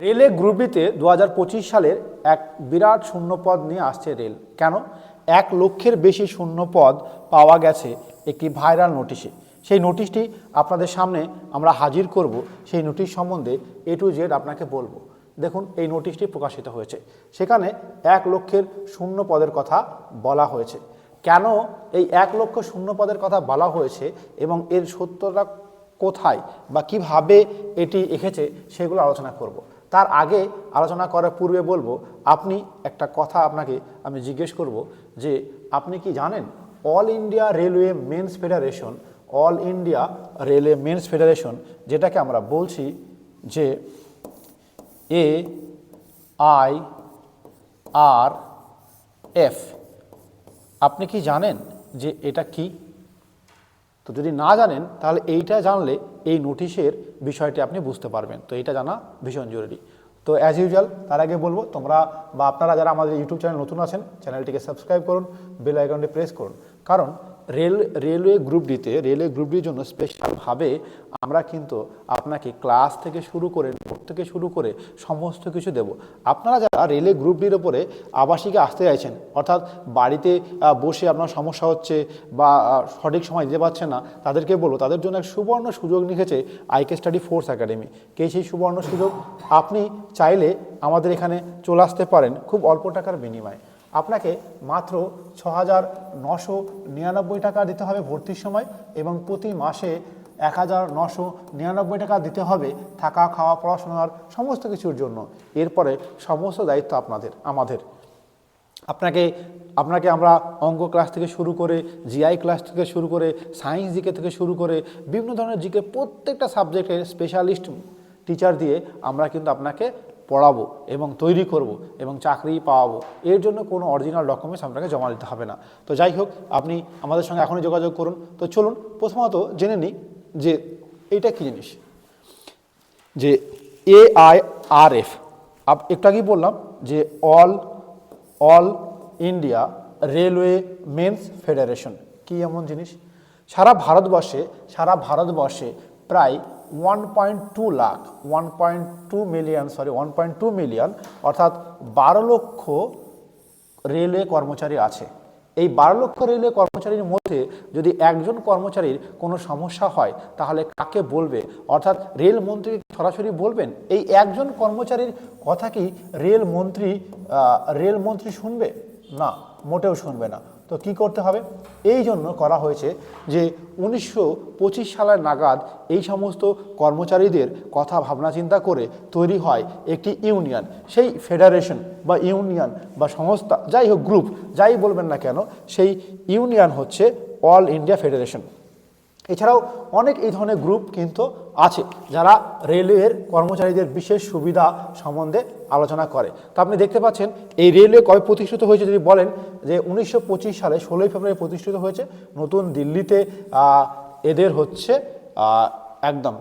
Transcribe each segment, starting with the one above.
রেলে গ্রুপ ডিতে দু সালের এক বিরাট শূন্যপদ নিয়ে আসছে রেল। কেন? এক লক্ষের বেশি শূন্যপদ পাওয়া গেছে একটি ভাইরাল নোটিশে। সেই নোটিশটি আপনাদের সামনে আমরা হাজির করব। সেই নোটিশ সম্বন্ধে এ টু জেড আপনাকে বলব। দেখুন, এই নোটিশটি প্রকাশিত হয়েছে। সেখানে এক লক্ষের শূন্য পদের কথা বলা হয়েছে। কেন এই এক লক্ষ শূন্য পদের কথা বলা হয়েছে এবং এর সত্যটা কোথায় বা কীভাবে এটি এসেছে সেগুলো আলোচনা করব। তার আগে আলোচনা করার পূর্বে বলব, আপনি একটা কথা আপনাকে আমি জিজ্ঞেস করব যে আপনি কি জানেন all India railway men's federation all India railway men's federation যেটাকে আমরা বলছি যে এ আই আর এফ আপনি কি জানেন যে এটা কি? তো যদি না জানেন, তাহলে এইটা জানলে এই নোটিশের বিষয়টি আপনি বুঝতে পারবেন। তো এইটা জানা ভীষণ জরুরি। তো অ্যাজ ইউজুয়াল তার আগে বলব, তোমরা বা আপনারা যারা আমাদের ইউটিউব চ্যানেল নতুন আছেন চ্যানেলটিকে সাবস্ক্রাইব করুন বেল আইকনটি প্রেস করুন। কারণ রেল, রেলওয়ে গ্রুপ ডিতে রেলওয়ে গ্রুপ ডির জন্য স্পেশালভাবে আমরা কিন্তু আপনাকে ক্লাস থেকে শুরু করে নোট থেকে শুরু করে সমস্ত কিছু দেব। আপনারা যারা রেলওয়ে গ্রুপ ডির ওপরে আবাসিকে আসতে চাইছেন, অর্থাৎ বাড়িতে বসে আপনার সমস্যা হচ্ছে বা সঠিক সময় দিতে পারছেন না, তাদেরকে বলব, তাদের জন্য এক সুবর্ণ সুযোগ লিখেছে আইকে স্টাডি ফোর্স একাডেমি কে সেই সুবর্ণ সুযোগ? আপনি চাইলে আমাদের এখানে চলে আসতে পারেন, খুব অল্প টাকার বিনিময়ে। আপনাকে মাত্র ছ হাজার নশো নিরানব্বই টাকা দিতে হবে ভর্তির সময় এবং প্রতি মাসে এক হাজার নশো নিরানব্বই টাকা দিতে হবে থাকা, খাওয়া, পড়াশোনার সমস্ত কিছুর জন্য। এরপরে সমস্ত দায়িত্ব আপনাদের, আমাদের। আপনাকে আপনাকে আমরা অঙ্ক ক্লাস থেকে শুরু করে, জিআই ক্লাস থেকে শুরু করে, সায়েন্স জিকে থেকে শুরু করে, বিভিন্ন ধরনের জিকে প্রত্যেকটা সাবজেক্টের স্পেশালিস্ট টিচার দিয়ে আমরা কিন্তু আপনাকে পড়াবো এবং তৈরি করব এবং চাকরি পাওয়াবো। এর জন্য কোনো অরিজিনাল ডকুমেন্টস আপনাকে জমা দিতে হবে না। তো যাই হোক, আপনি আমাদের সঙ্গে এখনই যোগাযোগ করুন। তো চলুন, প্রথমত জেনে নিই যে এইটা কী জিনিস? যে এ আই আর এফ একটু আগেই বললাম যে all all India railway men's federation. কি এমন জিনিস? সারা ভারতবর্ষে সারা ভারতবর্ষে প্রায় one point two lakh one point two million sorry one point two million অর্থাৎ বারো লক্ষ রেলওয়ে কর্মচারী আছে। এই বারো লক্ষ রেলওয়ে কর্মচারীর মধ্যে যদি একজন কর্মচারীর কোনো সমস্যা হয় তাহলে কাকে বলবে? অর্থাৎ রেল মন্ত্রীকে সরাসরি বলবেন? এই একজন কর্মচারীর কথা কি রেল মন্ত্রী আহ, রেল মন্ত্রী শুনবে? না, মোটেও শুনবে না। তো কি করতে হবে? এই জন্য করা হয়েছে যে উনিশশো পঁচিশ সালের নাগাদ এই সমস্ত কর্মচারীদের কথা ভাবনা চিন্তা করে তৈরি হয় একটি ইউনিয়ন। সেই ফেডারেশন বা ইউনিয়ন বা সংস্থা, যাই হোক গ্রুপ, যাই বলবেন না কেন, সেই ইউনিয়ন হচ্ছে অল ইন্ডিয়া ফেডারেশন। এছাড়াও অনেক এই ধরনের গ্রুপ কিন্তু আছে যারা রেলওয়ের কর্মচারীদের বিশেষ সুবিধা সম্বন্ধে আলোচনা করে। তা আপনি দেখতে পাচ্ছেন, এই রেলওয়ে কবে প্রতিষ্ঠিত হয়েছে যদি বলেন, যে উনিশশো পঁচিশ সালে ষোলোই ফেব্রুয়ারি প্রতিষ্ঠিত হয়েছে, নতুন দিল্লিতে এদের হচ্ছে একদম,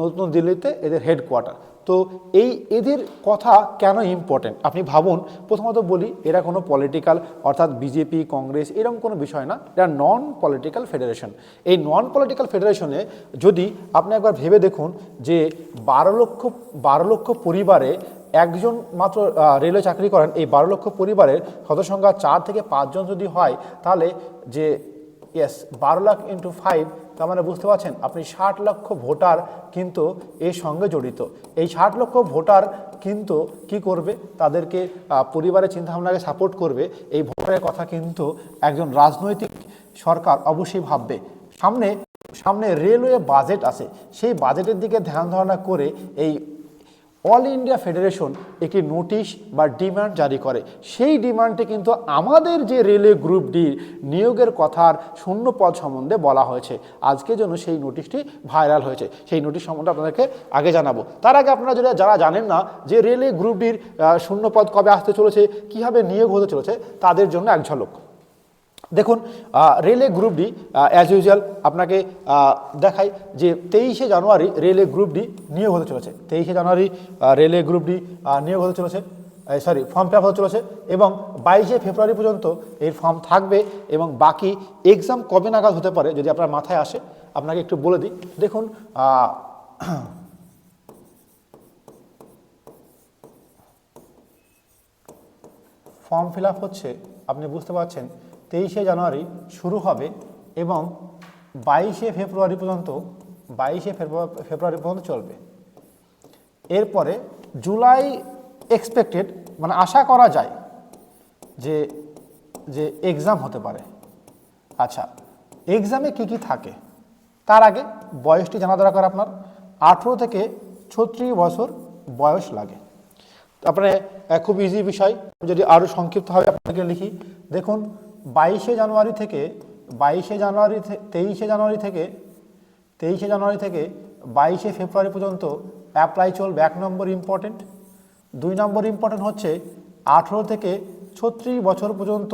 নতুন দিল্লিতে এদের হেডকোয়ার্টার তো এই এদের কথা কেন ইম্পর্টেন্ট আপনি ভাবুন, প্রথমত বলি, এরা কোনো পলিটিক্যাল অর্থাৎ বিজেপি কংগ্রেস এরকম কোনো বিষয় না। এরা নন পলিটিক্যাল ফেডারেশন এই নন পলিটিক্যাল ফেডারেশনে যদি আপনি একবার ভেবে দেখুন যে বারো লক্ষ বারো লক্ষ পরিবারে একজন মাত্র রেলওয়ে চাকরি করেন, এই বারো লক্ষ পরিবারের সদস্য সংখ্যা চার থেকে পাঁচজন যদি হয়, তাহলে যে ইয়েস বারো লাখ ইন্টু ফাইভ তার মানে বুঝতে পারছেন? আপনি ষাট লক্ষ ভোটার কিন্তু এর সঙ্গে জড়িত। এই ষাট লক্ষ ভোটার কিন্তু কি করবে? তাদেরকে পরিবারের চিন্তাভাবনাকে সাপোর্ট করবে। এই ভোটারের কথা কিন্তু একজন রাজনৈতিক সরকার অবশ্যই ভাববে। সামনে সামনে রেলওয়ে বাজেট আছে। সেই বাজেটের দিকে ধ্যান ধারণা করে এই অল ইন্ডিয়া ফেডারেশন একটি নোটিশ বা ডিমান্ড জারি করে। সেই ডিমান্ডে কিন্তু আমাদের যে রেলওয়ে গ্রুপ ডি নিয়োগের কথার শূন্য পদ সম্বন্ধে বলা হয়েছে। আজকে জন্য সেই নোটিশটি ভাইরাল হয়েছে। সেই নোটিশ সম্বন্ধে আপনাদেরকে আগে জানাব। তার আগে আপনারা যদি যারা জানেন না যে রেলওয়ে গ্রুপ ডির শূন্য পদ কবে আসতে চলেছে, কীভাবে নিয়োগ হতে চলেছে, তাদের জন্য এক ঝলক। দেখুন রেলে গ্রুপ ডি অ্যাজ ইউজুয়াল আপনাকে দেখাই যে তেইশে জানুয়ারি রেলে গ্রুপ ডি নিয়োগ হতে চলেছে। তেইশে জানুয়ারি রেলে গ্রুপ ডি নিয়োগ হতে চলেছে। সরি ফর্ম ফিল হতে চলেছে এবং বাইশে ফেব্রুয়ারি পর্যন্ত এই ফর্ম থাকবে এবং বাকি এক্সাম কবে নাগাদ হতে পারে যদি আপনার মাথায় আসে, আপনাকে একটু বলে দিই। দেখুন ফর্ম ফিল হচ্ছে, আপনি বুঝতে পারছেন তেইশে জানুয়ারি শুরু হবে এবং বাইশে ফেব্রুয়ারি পর্যন্ত, বাইশে ফেব্রুয়ারি পর্যন্ত চলবে। এরপরে জুলাই এক্সপেক্টেড মানে আশা করা যায় যে যে এক্সাম হতে পারে। আচ্ছা এক্সামে কি কি থাকে? তার আগে বয়সটি জানা দরকার আপনার। আঠেরো থেকে ছত্রিশ বছর বয়স লাগে। তারপরে খুব ইজি বিষয়। যদি আরও সংক্ষিপ্তভাবে আপনাকে লিখি, দেখুন বাইশে জানুয়ারি থেকে, বাইশে জানুয়ারি তেইশে জানুয়ারি থেকে, তেইশে জানুয়ারি থেকে বাইশে ফেব্রুয়ারি পর্যন্ত অ্যাপ্লাই চলবে। এক নম্বর ইম্পর্টেন্ট দুই নম্বর ইম্পর্টেন্ট হচ্ছে আঠেরো থেকে ছত্রিশ বছর পর্যন্ত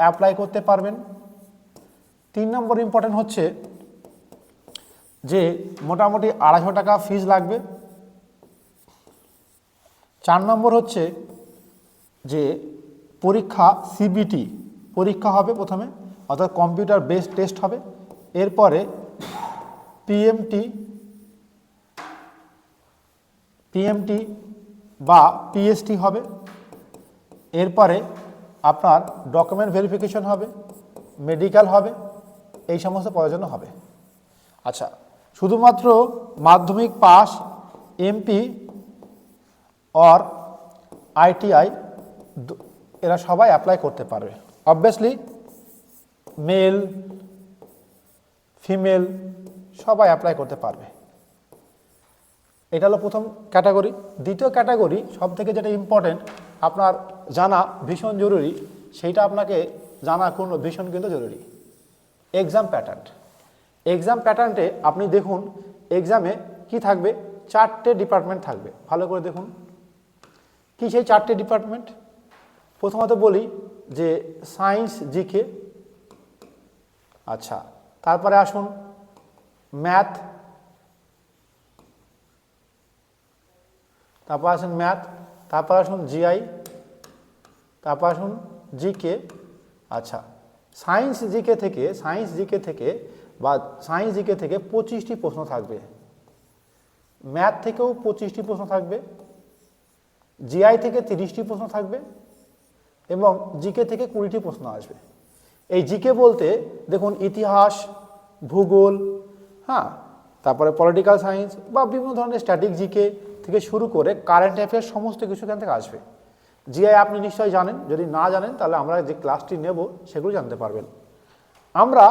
অ্যাপ্লাই করতে পারবেন। তিন নম্বর ইম্পর্টেন্ট হচ্ছে যে মোটামুটি আড়াইশো টাকা ফিজ লাগবে। চার নম্বর হচ্ছে যে পরীক্ষা সিবিটি পরীক্ষা হবে প্রথমে, অর্থাৎ কম্পিউটার বেস টেস্ট হবে। এরপরে পিএমটি পিএমটি বা পিএসটি হবে। এরপরে আপনার ডকুমেন্ট ভেরিফিকেশন হবে মেডিকেল হবে, এই সমস্ত প্রয়োজন হবে। আচ্ছা শুধুমাত্র মাধ্যমিক পাস এমপি অর আইটিআই এরা সবাই অ্যাপ্লাই করতে পারবে। অবভিয়াসলি মেল ফিমেল সবাই অ্যাপ্লাই করতে পারবে। এটা হলো প্রথম ক্যাটাগরি দ্বিতীয় ক্যাটাগরি সব থেকে যেটা ইম্পর্টেন্ট আপনার জানা ভীষণ জরুরি, সেইটা আপনাকে জানা কোনো ভীষণ কিন্তু জরুরি। এক্সাম প্যাটার্ন এক্সাম প্যাটার্নটে আপনি দেখুন এক্সামে কি থাকবে? চারটে ডিপার্টমেন্ট থাকবে। ভালো করে দেখুন। কি সেই চারটে ডিপার্টমেন্ট প্রথমত বলি যে সায়েন্স জিকে আচ্ছা তারপরে আসুন, ম্যাথ, তারপর আসুন ম্যাথ, তারপর আসুন জিআই, তারপর আসুন জিকে আচ্ছা সায়েন্স জিকে থেকে সায়েন্স জিকে থেকে বা সায়েন্স জিকে থেকে পঁচিশটি প্রশ্ন থাকবে। ম্যাথ থেকেও পঁচিশটি প্রশ্ন থাকবে, জিআই থেকে তিরিশটি প্রশ্ন থাকবে এবং জিকে থেকে কুড়িটি প্রশ্ন আসবে। এই জিকে বলতে দেখুন ইতিহাস, ভূগোল হ্যাঁ তারপরে পলিটিক্যাল সায়েন্স বা বিভিন্ন ধরনের স্ট্যাটিক জিকে থেকে শুরু করে কারেন্ট অ্যাফেয়ার্স সমস্ত কিছু এখান থেকে আসবে। জিআই আপনি নিশ্চয়ই জানেন, যদি না জানেন তাহলে আমরা যে ক্লাসটি নেব সেগুলো জানতে পারবেন। আমরা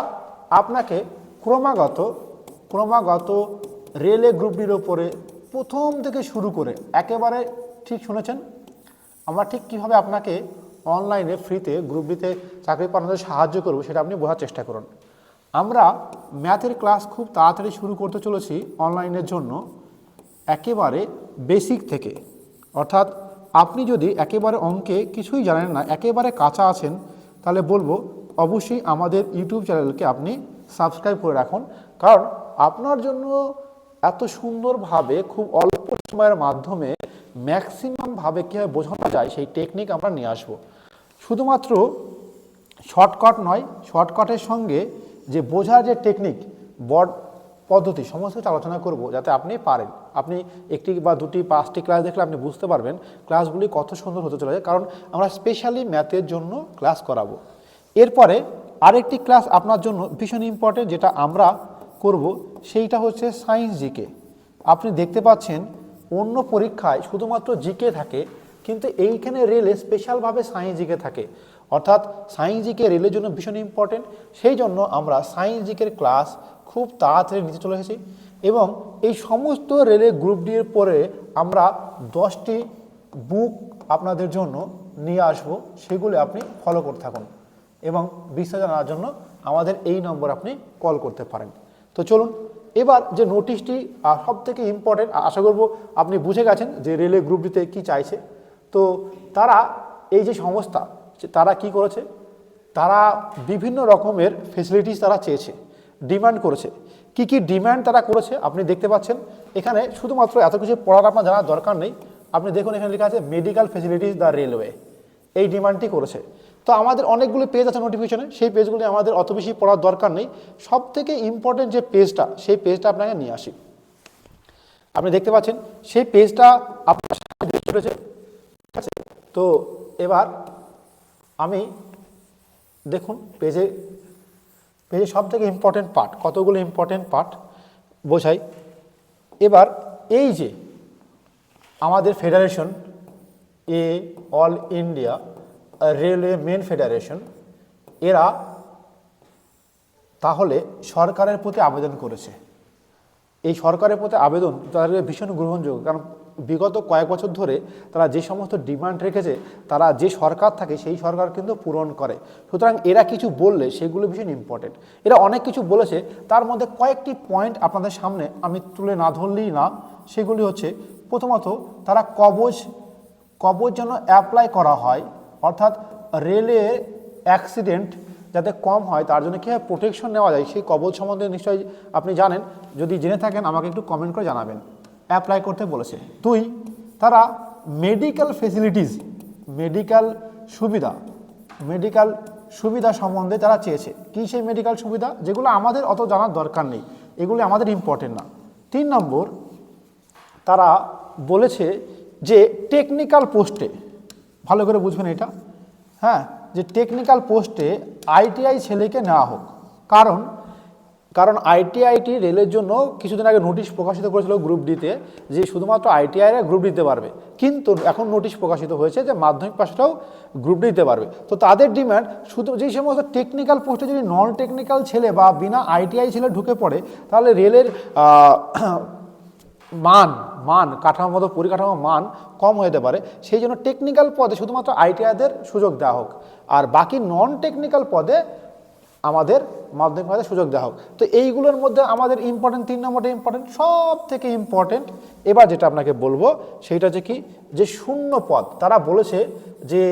আপনাকে ক্রমাগত ক্রমাগত রেলে গ্রুপটির ওপরে প্রথম থেকে শুরু করে একেবারে ঠিক শুনেছেন? আমরা ঠিক কীভাবে আপনাকে অনলাইনে ফ্রিতে গ্রুপ ডিতে চাকরি পাওয়াতে সাহায্য করব, সেটা আপনি বোঝার চেষ্টা করুন। আমরা ম্যাথের ক্লাস খুব তাড়াতাড়ি শুরু করতে চলেছি অনলাইনের জন্য, একেবারে বেসিক থেকে। অর্থাৎ আপনি যদি একেবারে অঙ্কে কিছুই জানেন না, একেবারে কাঁচা আছেন, তাহলে বলব অবশ্যই আমাদের ইউটিউব চ্যানেলকে আপনি সাবস্ক্রাইব করে রাখুন। কারণ আপনার জন্য এত সুন্দরভাবে, খুব অল্প সময়ের মাধ্যমে ম্যাক্সিমামভাবে কীভাবে বোঝানো যায়, সেই টেকনিক আমরা নিয়ে আসব। শুধুমাত্র শর্টকাট নয় শর্টকাটের সঙ্গে যে বোঝার যে টেকনিক বড পদ্ধতি, সমস্ত কিছু আলোচনা করব, যাতে আপনি পারেন। আপনি একটি বা দুটি, পাঁচটি ক্লাস দেখলে আপনি বুঝতে পারবেন ক্লাসগুলি কত সুন্দর হতে চলেছে, কারণ আমরা স্পেশালি ম্যাথের জন্য ক্লাস করাবো। এরপরে আরেকটি ক্লাস আপনার জন্য ভীষণ ইম্পর্টেন্ট যেটা আমরা করব, সেইটা হচ্ছে সায়েন্স জিকে আপনি দেখতে পাচ্ছেন, অন্য পরীক্ষায় শুধুমাত্র জিকে থাকে কিন্তু এইখানে রেলে স্পেশালভাবে সায়েন্স জিকে থাকে। অর্থাৎ সায়েন্স জিকে রেলের জন্য ভীষণ ইম্পর্টেন্ট সেই জন্য আমরা সায়েন্স জিকের ক্লাস খুব তাড়াতাড়ি নিতে চলে এসেছি এবং এই সমস্ত রেলের গ্রুপ ডি এর পরে আমরা দশটি বুক আপনাদের জন্য নিয়ে আসব, সেগুলো আপনি ফলো করতে থাকুন এবং বিস্তারিত জানার জন্য আমাদের এই নম্বর আপনি কল করতে পারেন। তো চলুন, এবার যে নোটিশটি সব থেকে ইম্পর্টেন্ট আশা করব আপনি বুঝে গেছেন যে রেলে গ্রুপ ডিতে কী চাইছে। তো তারা এই যে সংস্থা তারা কি করেছে? তারা বিভিন্ন রকমের ফেসিলিটিস তারা চেয়েছে ডিমান্ড করেছে। কি কি ডিমান্ড তারা করেছে আপনি দেখতে পাচ্ছেন। এখানে শুধুমাত্র এত কিছু পড়ার আপনার জানার দরকার নেই। আপনি দেখুন এখানে লেখা আছে মেডিকেল ফেসিলিটিস দ্য রেলওয়ে এই ডিমান্ডটি করেছে। তো আমাদের অনেকগুলো পেজ আছে নোটিফিকেশনে সেই পেজগুলি আমাদের অত বেশি পড়ার দরকার নেই। সব থেকে ইম্পর্টেন্ট যে পেজটা সেই পেজটা আপনাকে নিয়ে আসি। আপনি দেখতে পাচ্ছেন, সেই পেজটা আপনার সামনে ঠিক আছে তো এবার আমি দেখুন পেজে পেজে সব থেকে ইম্পর্টেন্ট পার্ট কতগুলো ইম্পর্টেন্ট পার্ট বোঝাই। এবার এই যে আমাদের ফেডারেশন এ all India railway men federation এরা তাহলে সরকারের প্রতি আবেদন করেছে। এই সরকারের প্রতি আবেদন তাদের ভীষণ গ্রহণযোগ্য, কারণ বিগত কয়েক বছর ধরে তারা যে সমস্ত ডিমান্ড রেখেছে, তারা যে সরকার থাকে সেই সরকার কিন্তু পূরণ করে। সুতরাং এরা কিছু বললে সেগুলো ভীষণ ইম্পর্টেন্ট এরা অনেক কিছু বলেছে, তার মধ্যে কয়েকটি পয়েন্ট আপনাদের সামনে আমি তুলে না ধরলেই না, সেগুলি হচ্ছে, প্রথমত তারা কবজ কবজ যেন অ্যাপ্লাই করা হয়, অর্থাৎ রেলে অ্যাক্সিডেন্ট যাতে কম হয়, তার জন্য কীভাবে প্রোটেকশন নেওয়া যায়, সেই কবজ সম্বন্ধে নিশ্চয়ই আপনি জানেন। যদি জেনে থাকেন, আমাকে একটু কমেন্ট করে জানাবেন। অ্যাপ্লাই করতে বলেছে। দুই, তারা মেডিকেল ফেসিলিটিস মেডিকেল সুবিধা মেডিকেল সুবিধা সম্বন্ধে তারা চেয়েছে। কী সেই মেডিকেল সুবিধা? যেগুলো আমাদের অত জানার দরকার নেই। এগুলো আমাদের ইম্পর্টেন্ট না। তিন নম্বর, তারা বলেছে যে টেকনিক্যাল পোস্টে ভালো করে বুঝবেন এটা হ্যাঁ যে টেকনিক্যাল পোস্টে আইটিআই ছেলেকে নেওয়া হোক। কারণ কারণ আইটিআইটি রেলের জন্য কিছুদিন আগে নোটিশ প্রকাশিত করেছিল গ্রুপ ডিতে যে শুধুমাত্র আইটিআইরা গ্রুপ দিতে পারবে। কিন্তু এখন নোটিশ প্রকাশিত হয়েছে যে মাধ্যমিক পাশটাও গ্রুপ দিতে পারবে। তো তাদের ডিমান্ড শুধু যেই সমস্ত টেকনিক্যাল পোস্টে যদি নন টেকনিক্যাল ছেলে বা বিনা আইটিআই ছেলে ঢুকে পড়ে, তাহলে রেলের মান মান কাঠামোগত পরিকাঠামো মান কম হয়ে যেতে পারে। সেই জন্য টেকনিক্যাল পদে শুধুমাত্র আইটিআইদের সুযোগ দেওয়া হোক। আর বাকি নন টেকনিক্যাল পদে আমাদের মাধ্যমিক পদে সুযোগ দেওয়া হোক। তো এইগুলোর মধ্যে আমাদের ইম্পর্টেন্ট তিন নম্বরটা ইম্পর্টেন্ট সব থেকে ইম্পর্টেন্ট এবার যেটা আপনাকে বলব, সেইটা হচ্ছে কি, যে শূন্য পদ, তারা বলেছে যে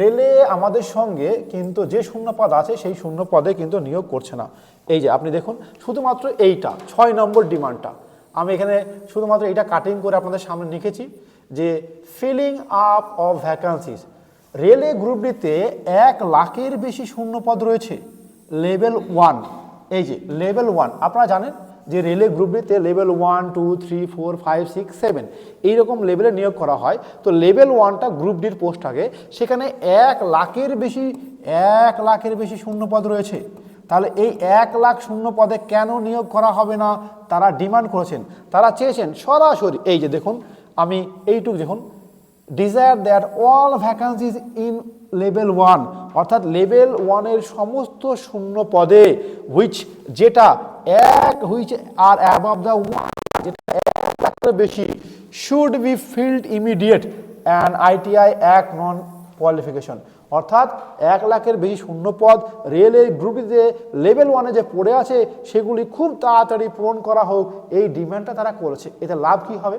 রেলে আমাদের সঙ্গে কিন্তু যে শূন্য পদ আছে, সেই শূন্য পদে কিন্তু নিয়োগ করছে না। এই যে আপনি দেখুন, শুধুমাত্র এইটা, ছয় নম্বর ডিমান্ডটা। আমি এখানে শুধুমাত্র এটা কাটিং করে আপনাদের সামনে লিখেছি যে ফিলিং আপ অফ ভ্যাকান্সিস রেলে গ্রুপ ডিতে এক লাখের বেশি শূন্য পদ রয়েছে। লেভেল ওয়ান, এই যে লেভেল ওয়ান, আপনারা জানেন যে রেলে গ্রুপ ডিতে level one, two, three, four, five, six, seven, এইরকম লেভেলে নিয়োগ করা হয়। তো লেভেল ওয়ানটা গ্রুপ ডির পোস্ট থাকে সেখানে এক লাখের বেশি, এক লাখের বেশি শূন্য পদ রয়েছে। তাহলে এই এক লাখ শূন্য পদে কেন নিয়োগ করা হবে না? তারা ডিমান্ড করেছেন। তারা চেয়েছেন সরাসরি, এই যে দেখুন, আমি এইটুকু দেখুন desire that all vacancies in level one অর্থাৎ লেভেল ওয়ানের সমস্ত শূন্য পদে হুইচ যেটা এক which are above the one যেটা এক বেশি should be filled immediate and ITI এক নন কোয়ালিফিকেশন অর্থাৎ এক লাখের বেশি শূন্য পদ রেলের গ্রুপটিতে লেভেল ওয়ানে যে পড়ে আছে, সেগুলি খুব তাড়াতাড়ি পূরণ করা হোক, এই ডিমান্ডটা তারা করেছে। এতে লাভ কি হবে?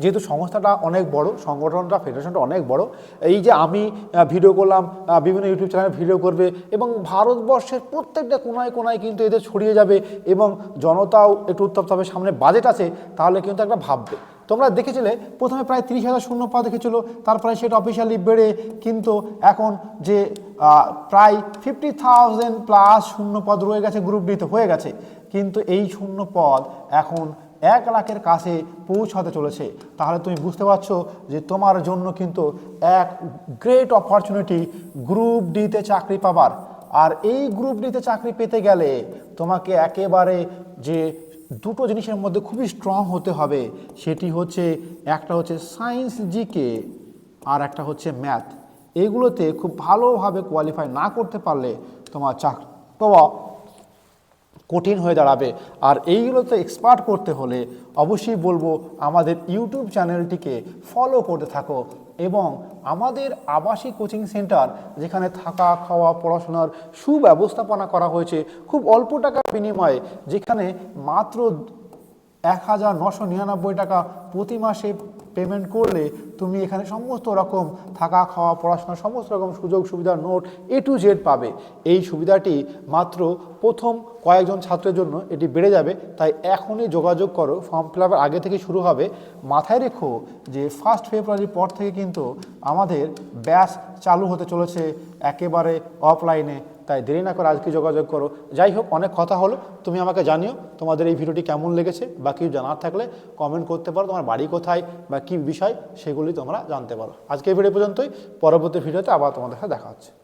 যেহেতু সংস্থাটা অনেক বড়, সংগঠনটা ফেডারেশনটা অনেক বড়, এই যে আমি ভিডিও করলাম বিভিন্ন ইউটিউব চ্যানেলে ভিডিও করবে এবং ভারতবর্ষের প্রত্যেকটা কোনায় কোনায় কিন্তু এদের ছড়িয়ে যাবে এবং জনতাও একটু উত্তপ্ত হবে সামনে বাজেট আছে, তাহলে কিন্তু একটা ভাববে। তোমরা দেখেছিলে, প্রথমে প্রায় তিরিশ হাজার শূন্য পা দেখেছিল, তারপরে সেটা অফিসিয়ালি বেড়ে কিন্তু এখন যে প্রায় ফিফটি থাউজেন্ড প্লাস শূন্য পদ রয়ে গেছে গ্রুপ ডিতে হয়ে গেছে। কিন্তু এই শূন্য পদ এখন এক লাখের কাছে পৌঁছাতে চলেছে। তাহলে তুমি বুঝতে পারছ যে তোমার জন্য কিন্তু এক গ্রেট অপরচুনিটি গ্রুপ ডিতে চাকরি পাবার। আর এই গ্রুপ ডিতে চাকরি পেতে গেলে তোমাকে একেবারে যে দুটো জিনিসের মধ্যে খুবই স্ট্রং হতে হবে, সেটি হচ্ছে একটা হচ্ছে সায়েন্স জিকে আর একটা হচ্ছে ম্যাথ এগুলোতে খুব ভালোভাবে কোয়ালিফাই না করতে পারলে তোমার চাকরি পাওয়া কঠিন হয়ে দাঁড়াবে। আর এইগুলোতে এক্সপার্ট করতে হলে অবশ্যই বলব আমাদের ইউটিউব চ্যানেলটিকে ফলো করতে থাকো এবং আমাদের আবাসিক কোচিং সেন্টার যেখানে থাকা, খাওয়া, পড়াশোনার সুব্যবস্থাপনা করা হয়েছে খুব অল্প টাকার বিনিময়ে, যেখানে মাত্র এক হাজার নশো নিরানব্বই টাকা প্রতি মাসে পেমেন্ট করলে তুমি এখানে সমস্ত রকম থাকা, খাওয়া, পড়াশোনা, সমস্ত রকম সুযোগ সুবিধার নোট এ টু জেড পাবে। এই সুবিধাটি মাত্র প্রথম কয়েকজন ছাত্রের জন্য এটি বেড়ে যাবে। তাই এখনই যোগাযোগ করো। ফর্ম ফিল আপের আগে থেকে শুরু হবে। মাথায় রেখো যে ফার্স্ট ফেব্রুয়ারির পর থেকে কিন্তু আমাদের ব্যাস চালু হতে চলেছে। একেবারে অফলাইনে তাই দেরি না করে আজকে যোগাযোগ করো। যাই হোক, অনেক কথা হলো। তুমি আমাকে জানিও তোমাদের এই ভিডিওটি কেমন লেগেছে বা কিছু জানার থাকলে কমেন্ট করতে পারো। তোমার বাড়ি কোথায় বা কী বিষয় সেগুলি তোমরা জানতে পারো। আজকে এই ভিডিও পর্যন্তই। পরবর্তী ভিডিওতে আবার তোমাদের সাথে দেখা হচ্ছে।